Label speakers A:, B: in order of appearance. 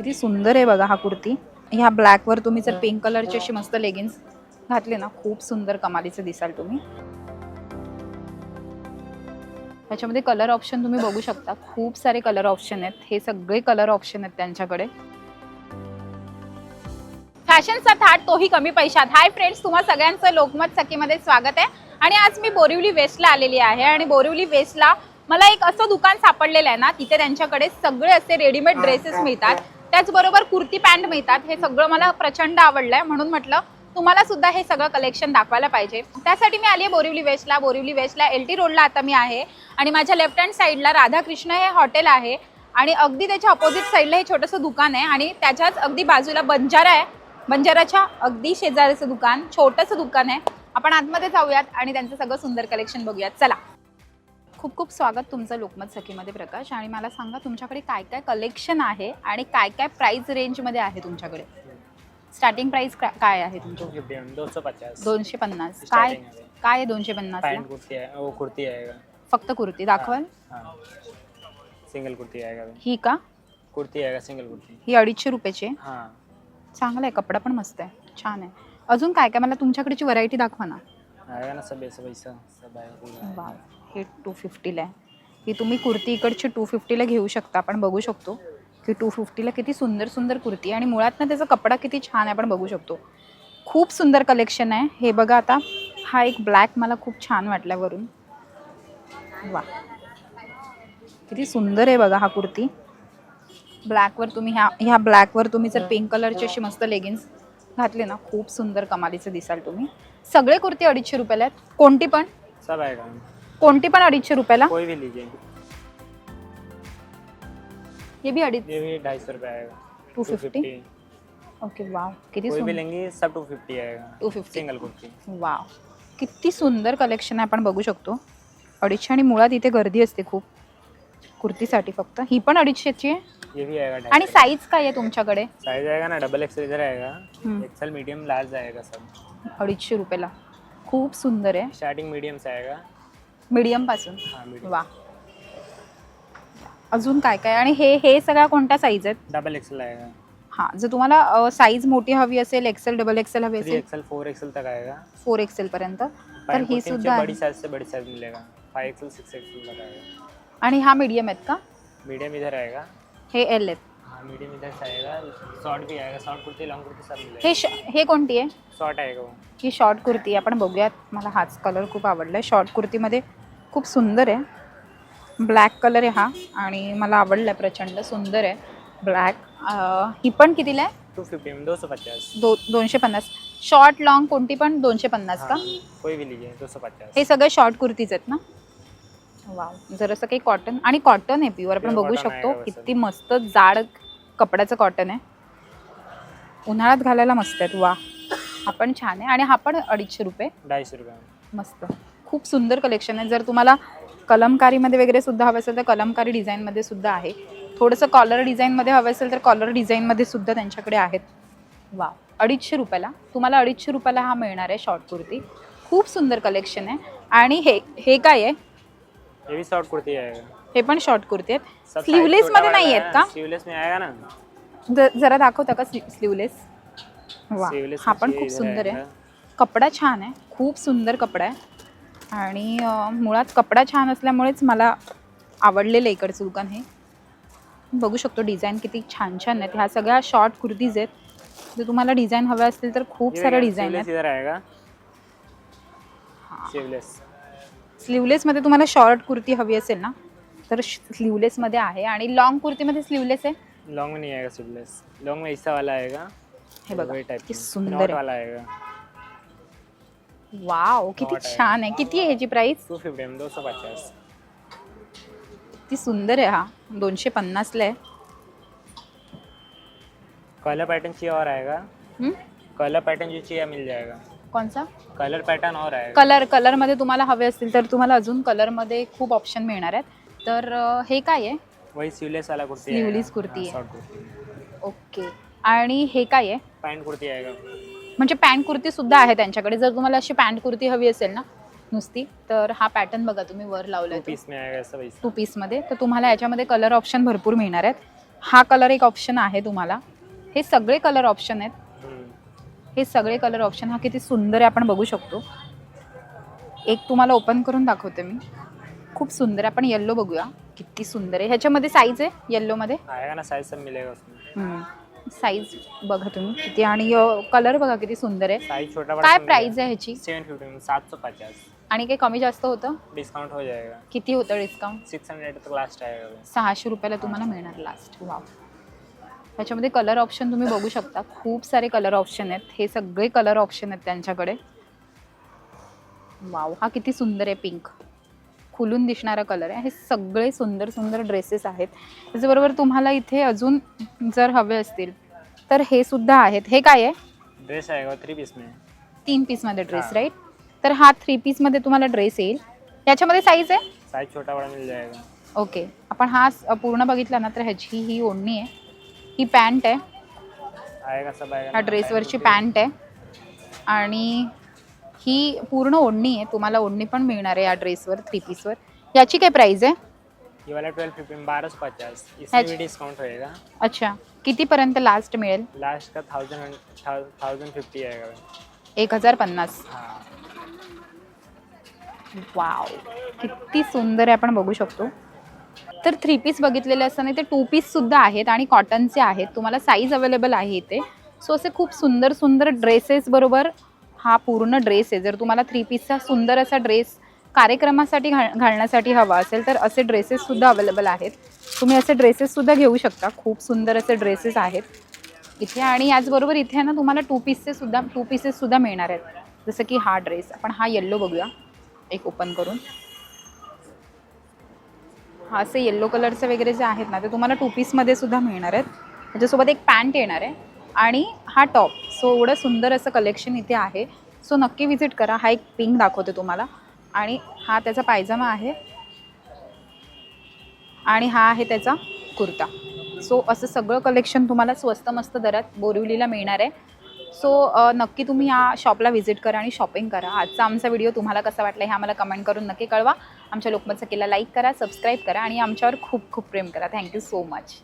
A: किती सुंदर आहे बघा हा कुर्ती. ह्या ब्लॅकवर तुम्ही जर पिंक कलरचे अशी मस्त लेगिन्स घातले ना खूप सुंदर कमालीचे दिसाल तुम्ही. त्याच्यामध्ये कलर ऑप्शन तुम्ही बघू शकता. खूप सारे कलर ऑप्शन आहेत. हे सगळे कलर ऑप्शन आहेत त्यांच्याकडे. फॅशनचा थाट तोही कमी पैशात. हाय फ्रेंड्स तुम्हा सगळ्यांचं लोकमत सखीमध्ये स्वागत आहे. आणि आज मी बोरिवली वेस्टला आलेली आहे आणि बोरिवली वेस्टला मला एक असं दुकान सापडलेलं आहे ना तिथे त्यांच्याकडे सगळे असे रेडीमेड ड्रेसेस मिळतात. त्याचबरोबर कुर्ती पॅन्ट मिळतात. हे सगळं मला प्रचंड आवडलंय. म्हणून म्हटलं तुम्हाला सुद्धा हे सगळं कलेक्शन दाखवायला पाहिजे. त्यासाठी मी आली आहे बोरिवली वेस्टला. बोरिवली वेस्टला एल टी रोडला आता मी आहे. आणि माझ्या लेफ्ट हँड साईडला राधाकृष्ण हे हॉटेल आहे. आणि अगदी त्याच्या अपोजिट साईडला हे छोटंसं दुकान आहे. आणि त्याच्याच अगदी बाजूला बंजारा आहे. बंजाराच्या अगदी शेजारीचं दुकान. छोटंसं दुकान आहे. आपण आतमध्ये जाऊयात आणि त्यांचं सगळं सुंदर कलेक्शन बघूयात. चला. खूप खूप स्वागत तुमचं लोकमत सखीमध्ये प्रकाश. आणि मला सांगा तुमच्याकडे काय काय कलेक्शन आहे आणि काय काय प्राइस रेंजमध्ये आहे तुमच्याकडे? स्टार्टिंग प्राइस काय आहे तुमचं?
B: पचास.
A: दोनशे पन्नास. काय
B: आहे.
A: काय आहे दोनशे पन्नास
B: कुर्ती है वो कुर्ती आएगा
A: फक्त कुर्ती. दाखवाल.
B: सिंगल कुर्ती आएगा
A: ही का?
B: कुर्ती आएगा सिंगल कुर्ती?
A: ही अडीचशे रुपयाची आहे. चांगला आहे कपडा पण मस्त आहे. छान आहे. अजून काय काय? मला तुमच्याकडची व्हरायटी दाखवा ना.
B: सब सब
A: हे टू फिफ्टीला आहे. ही तुम्ही कुर्ती इकडची टू फिफ्टीला घेऊ शकता. आपण बघू शकतो की टू फिफ्टीला किती सुंदर सुंदर कुर्ती आणि मुळात ना त्याचा कपडा किती छान आहे आपण बघू शकतो. खूप सुंदर कलेक्शन आहे. हे बघा आता हा एक ब्लॅक मला खूप छान वाटला वरून. वा किती सुंदर आहे बघा हा कुर्ती. ब्लॅकवर तुम्ही ह्या ह्या ब्लॅकवर तुम्ही जर पिंक कलरची अशी मस्त लेगिन्स घातले ना खूप सुंदर कमालीचे दिसाल तुम्ही. सगळे कुर्ती अडीचशे रुपयाला आहेत. कोणती पण? कोणती पण अडीचशे रुपयाला?
B: कोई भी लीजिए।
A: हे बी अडीच
B: ये भी ढाई सौ रुपये आएगा।
A: 250? ओके वाव किती
B: कोई भी
A: सुंदर।
B: लेंगे सब टू फिफ्टी आएगा।
A: 250.
B: सिंगल कुर्ती।
A: वाव किती सुंदर कलेक्शन आहे आपण बघू शकतो. अडीचशे आणि मुळात इथे गर्दी असते खूप. कुर्तीसाठी फक्त. ही पण अडीचशेची आहे?
B: ये भी आएगा
A: आणि
B: ढाई
A: साईज काय आहे तुमच्याकडे?
B: साइज आएगा ना डबल एक्सल इधर आएगा।
A: हम्म.
B: एक्सल मीडियम लार्ज आएगा सब।
A: अडीचशे रुपयाला. खूप सुंदर आहे.
B: स्टार्टिंग मीडियम से आएगा।
A: मीडियमपासून.
B: हाँ
A: वा. अजून काय काय? आणि हे हे सगळ्या कोणत्या साईज आहेत?
B: डबल एक्सल आएगा
A: हां जर तुम्हाला साईज मोठी हवी असेल एक्सेल डबल एक्सेल हवी
B: थ्री
A: असेल
B: एक्सल फोर एक्सल तक आएगा
A: फोर एक्सेल पर्यंत. तर ही सुद्धा
B: बड़ी
A: आहे
B: साइज से बड़ी साइज मिलेगा फाइव एक्सल सिक्स एक्सल तक आएगा
A: आणि हा मीडियम आहेत का?
B: मीडियम इधर आएगा
A: हे एल आहेत.
B: मीडियम इधर से आएगा शॉर्ट भी आएगा शॉर्ट कुर्ती लॉन्ग कुर्ती सब मिलेगा।
A: हे श हे कोणती आहे?
B: शॉर्ट आएगा वो।
A: ही शॉर्ट कुर्ती आपण बघूयात. मला हाच कलर खूप आवडला आहे शॉर्ट कुर्तीमध्ये खूप सुंदर आहे. ब्लॅक कलर आहे हा आणि मला आवडला आहे प्रचंड सुंदर आहे. ब्लॅक ही पण कितीला आहे?
B: टू फिफ्टी में दो सौ पचास.
A: दो दोनशे पन्नास. शॉर्ट लॉंग कोणती पण दोनशे पन्नास का?
B: हाँ, कोई भी लीजिए दो सौ पचास.
A: हे सगळे शॉर्ट कुर्तीज आहेत ना? वाव जरासं काही कॉटन आणि कॉटन आहे प्युअर आपण
B: Pure
A: बघू
B: cotton आहे
A: शकतो? किती मस्त जाड कपड्याचं कॉटन आहे. उन्हाळ्यात घालायला मस्त आहेत. वा. हा पण छान आहे. आणि हा पण अडीचशे रुपये.
B: सौ रुपये.
A: मस्त. खूप सुंदर कलेक्शन आहे. जर तुम्हाला कलमकारीमध्ये वगैरे सुद्धा हवं असेल तर कलमकारी डिझाईनमध्ये सुद्धा आहे. थोडंसं कॉलर डिझाईनमध्ये हवं असेल तर कॉलर डिझाईनमध्ये सुद्धा त्यांच्याकडे आहेत. वा. अडीचशे रुपयाला. तुम्हाला अडीचशे रुपयाला हा मिळणार आहे शॉर्ट कुर्ती. खूप सुंदर कलेक्शन आहे. आणि हे हे काय आहे?
B: शॉर्ट कुर्ती आएगा
A: हे पण शॉर्ट कुर्ती आहेत.
B: सब
A: स्लीवलेस मध्ये नाही आहेत का?
B: स्लीवलेस में आएगा ना.
A: ज- जरा दाखवता का स्लीवलेस वा
B: Sleeveless
A: हा पण
B: मध्ये
A: खूप
B: इधर
A: सुंदर आहे.
B: आएगा.
A: कपडा छान आहे. खूप सुंदर कपडा आहे. आणि अं, मुळात कपडा छान असल्यामुळेच मला आवडलेलं आहे इकडचं दुकान हे. बघू शकतो डिझाईन किती छान छान आहेत. ह्या सगळ्या शॉर्ट कुर्तीज आहेत. जर तुम्हाला डिझाईन हव्या असतील तर खूप
B: ये
A: साऱ्या
B: देखिए,
A: डिझाईन
B: sleeveless
A: आहेत
B: इधर आएगा. स्लीवलेस
A: स्लीवलेसमध्ये तुम्हाला शॉर्ट कुर्ती हवी असेल ना तर स्लीवलेसमध्ये आहे. आणि लॉंग कुर्तीमध्ये स्लीवलेस आहे?
B: लॉन्ग में नहीं आएगा स्लीवलेस लॉन्ग में ऐसा वाला आएगा
A: हे बघा
B: वही
A: किती सुंदर
B: नॉट
A: आहे.
B: वाला आएगा
A: वाव किती
B: Not आहे.
A: छान आहे. किती आहे ह्याची प्राइस
B: टू फिफ्टी में दो सौ पचास.
A: किती सुंदर आहे हा. दोनशे पन्नासला आहे.
B: कलर पैटर्न चाहिए और आएगा
A: हं?
B: कलर पैटर्न जो चाहिए मिल जाएगा.
A: कोणचा?
B: कलर पैटर्न और आएगा
A: कलर कलरमध्ये तुम्हाला हवे असतील तर तुम्हाला अजून कलरमध्ये खूप ऑप्शन मिळणार आहेत. तर अं, हे काय आहे?
B: वही स्लीवलेस वाला कुर्ती
A: Sleeveless
B: आएगा।
A: कुर्ती
B: हाँ,
A: है।
B: short कुर्ती.
A: ओके. आणि हे काय आहे?
B: पैंट कुर्ती आएगा
A: म्हणजे पॅन्ट कुर्ती सुद्धा आहे त्यांच्याकडे. जर तुम्हाला अशी पॅन्ट कुर्ती हवी असेल ना नुसती तर हा पॅटर्न बघा तुम्ही वर
B: टू
A: लावलाय
B: पीस में आएगा ऐसा वैसा
A: टू पीसमध्ये तर तुम्हाला याच्यामध्ये कलर ऑप्शन भरपूर मिळणार आहेत. हा कलर एक ऑप्शन आहे तुम्हाला. हे सगळे कलर ऑप्शन आहेत.
B: हम्म.
A: हे सगळे कलर ऑप्शन हा किती सुंदर आहे आपण बघू शकतो. एक तुम्हाला ओपन करून दाखवते मी. खूप सुंदर आहे. आपण येल्लो बघूया. किती सुंदर आहे. ह्याच्यामध्ये साईज आहे? येल्लोमध्ये
B: आएगा ना साइज सब मिलेगा उसमें.
A: साईज बघा तुम्ही. किती? आणि कलर बघा किती सुंदर आहे.
B: साइज छोटा
A: काय प्राइस आहे ह्याची?
B: सेवन फिफ्टी सात सौ पचास.
A: आणि काही कमी जास्त होतं?
B: डिस्काउंट हो जाएगा.
A: किती होतं डिस्काउंट
B: सिक्स हंड्रेड तक लास्ट आएगा वो।
A: सहाशे रुपयाला तुम्हाला मिळणार लास्ट वाव ह्याच्यामध्ये कलर ऑप्शन तुम्ही बघू शकता. खूप सारे कलर ऑप्शन आहेत. हे सगळे कलर ऑप्शन आहेत त्यांच्याकडे. वाव हा किती सुंदर आहे पिंक खुलून दिसणारा कलर आहे. हे सगळे सुंदर सुंदर ड्रेसेस आहेत. त्याच्याबरोबर तुम्हाला इथे अजून जर हवे असतील तर हे सुद्धा आहेत. हे काय आहे?
B: ड्रेस आएगा थ्री पीस में
A: तीन पीसमध्ये ड्रेस
B: हा.
A: राईट तर हा थ्री पीसमध्ये तुम्हाला ड्रेस येईल. याच्यामध्ये साईज आहे?
B: साइज छोटा बड़ा मिल जाएगा
A: ओके आपण हा स- पूर्ण बघितला ना तर ह्याची ही ओढणी आहे. ही पॅन्ट आहे.
B: आएगा सब आएगा
A: ह्या
B: ना,
A: ड्रेसवरची
B: 950.
A: पॅन्ट आहे. आणि ही पूर्ण ओढणी आहे. तुम्हाला ओढणी पण मिळणार आहे या ड्रेसवर थ्री पीसवर याची काय प्राईस आहे?
B: ये वाला ट्वेल्व फिफ्टी में बारह सौ पचास इसमें
A: अच्छा।
B: भी डिस्काउंट होएगा
A: अच्छा. कितीपर्यंत लास्ट मिळेल?
B: लास्ट का थाउजेंड थाउजेंड फिफ्टी आएगा
A: एक हजार पन्नास.
B: हाँ.
A: वाव किती सुंदर आहे आपण बघू शकतो. तर थ्री पीस बघितलेले असताना इथे टू पीससुद्धा आहेत आणि कॉटनचे आहेत. तुम्हाला साईज अवेलेबल आहे इथे. सो असे खूप सुंदर सुंदर ड्रेसेस बरोबर हा पूर्ण ड्रेस आहे. जर तुम्हाला थ्री पीसचा सुंदर असा ड्रेस कार्यक्रमासाठी घाल घालण्यासाठी हवा असेल तर असे ड्रेसेससुद्धा अवेलेबल आहेत. तुम्ही असे ड्रेसेससुद्धा घेऊ शकता. खूप सुंदर असे ड्रेसेस आहेत. इथे आणि याचबरोबर इथे ना तुम्हाला टू पीसचेसुद्धा टू पीसेससुद्धा मिळणार आहेत. जसं की हा ड्रेस आपण हा येल्लो बघूया. एक ओपन करून. हा असे येल्लो कलरचे वगैरे जे आहेत ना ते तुम्हाला टू पीसमध्ये सुद्धा मिळणार आहेत. त्याच्यासोबत एक पॅन्ट येणार आहे. आणि हा टॉप सो एवढं सुंदर असं कलेक्शन इथे आहे. सो नक्की विजिट करा. हा एक पिंक दाखवते तुम्हाला. आणि हा त्याचा पायजमा आहे. आणि हा आहे त्याचा कुर्ता. सो असं सगळं कलेक्शन तुम्हाला स्वस्त मस्त दरात बोरिवलीला मिळणार आहे. सो नक्की तुम्ही या शॉपला व्हिजिट करा आणि शॉपिंग करा. आजचा आमचा व्हिडिओ तुम्हाला कसा वाटला हे आम्हाला कमेंट करून नक्की कळवा. आमच्या लोकमतचा किल्ला लाईक करा सबस्क्राईब करा आणि आमच्यावर खूप खूप प्रेम करा. Thank you so much